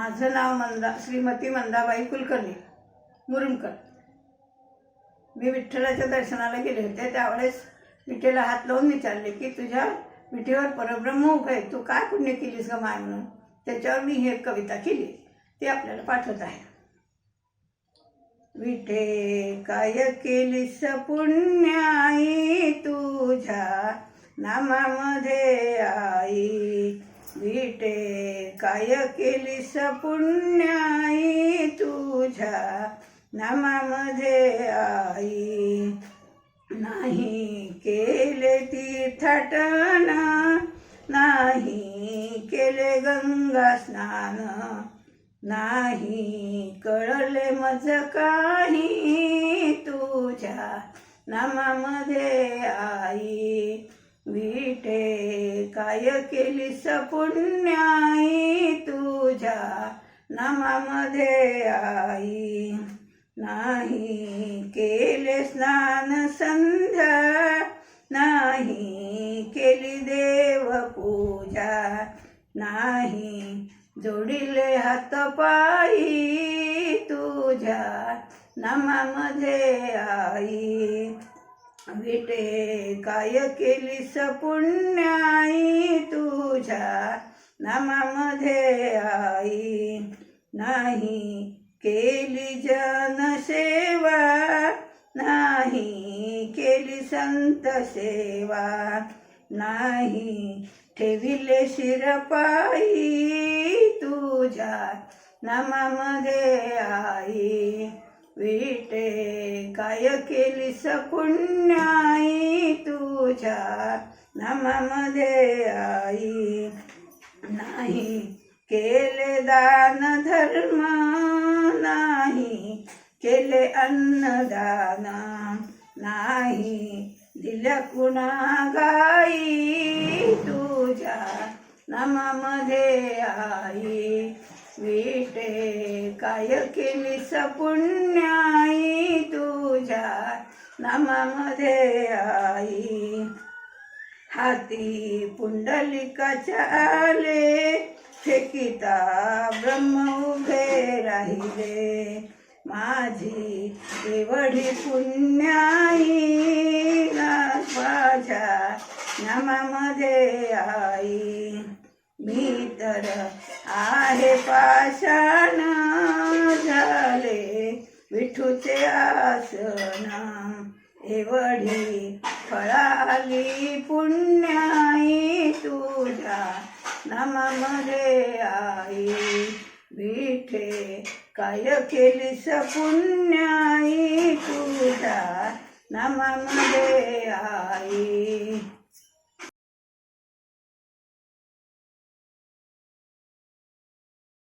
माझं नाव मंदा श्रीमती मंदाबाई कुलकर्णी मुरुमकर. मी विठ्ठलाच्या दर्शनाला गेले होते त्यावेळेस विठ्ठला हात लावून विचारले की तुझ्या विठीवर परब्रह्म उभं आहे तू काय पुण्य केलीस ग माय म्हणून? त्याच्यावर मी ही एक कविता केली ती आपल्याला पाठवत आहे. विठे काय केलीस पुण्याई तुझ्या नामामध्ये आई? विटे काय केलीस पुण्याई तुझ्या नामामध्ये आई? नाही केले तीर्थाटन नाही केले गंगा स्नान नाही कळले मज काही तुझ्या नामामध्ये आई? विटे काय केली सपुण्याई तुझ्या नामामध्ये आई? नाही केले स्नान संध्या नाही केली देव पूजा नाही जोडिले हात पायी तुझ्या नामामध्ये आई? विटे काय केली सपुण्याई तुझ्या नामामध्ये आई? नाही केली जनसेवा नाही केली संत सेवा नाही ठेविले शिरपाई तुझ्या नामामध्ये आई? विटे काय केली सकुण्याई तुझ्या नामामध्ये आई? नाही केले दान धर्म नाही केले अन्नदान नाही दिल्या कुणा गाई तुझ्या नामामध्ये आई? विटे काय केलीस पुण्याई तुझ्या नामामध्ये आई? हाती पुंडलिकाच्या आले फेकिता ब्रह्म उभे राहिले. माझी एवढी पुण्याई माझ्या नामामध्ये आई. मी तर आहे पाषाण झाले विठूचे आसना. एवढी फळाली पुण्याई तुझ्या नामामध्ये आई. विठे काय केली पुण्याई तुझ्या नामामध्ये आई?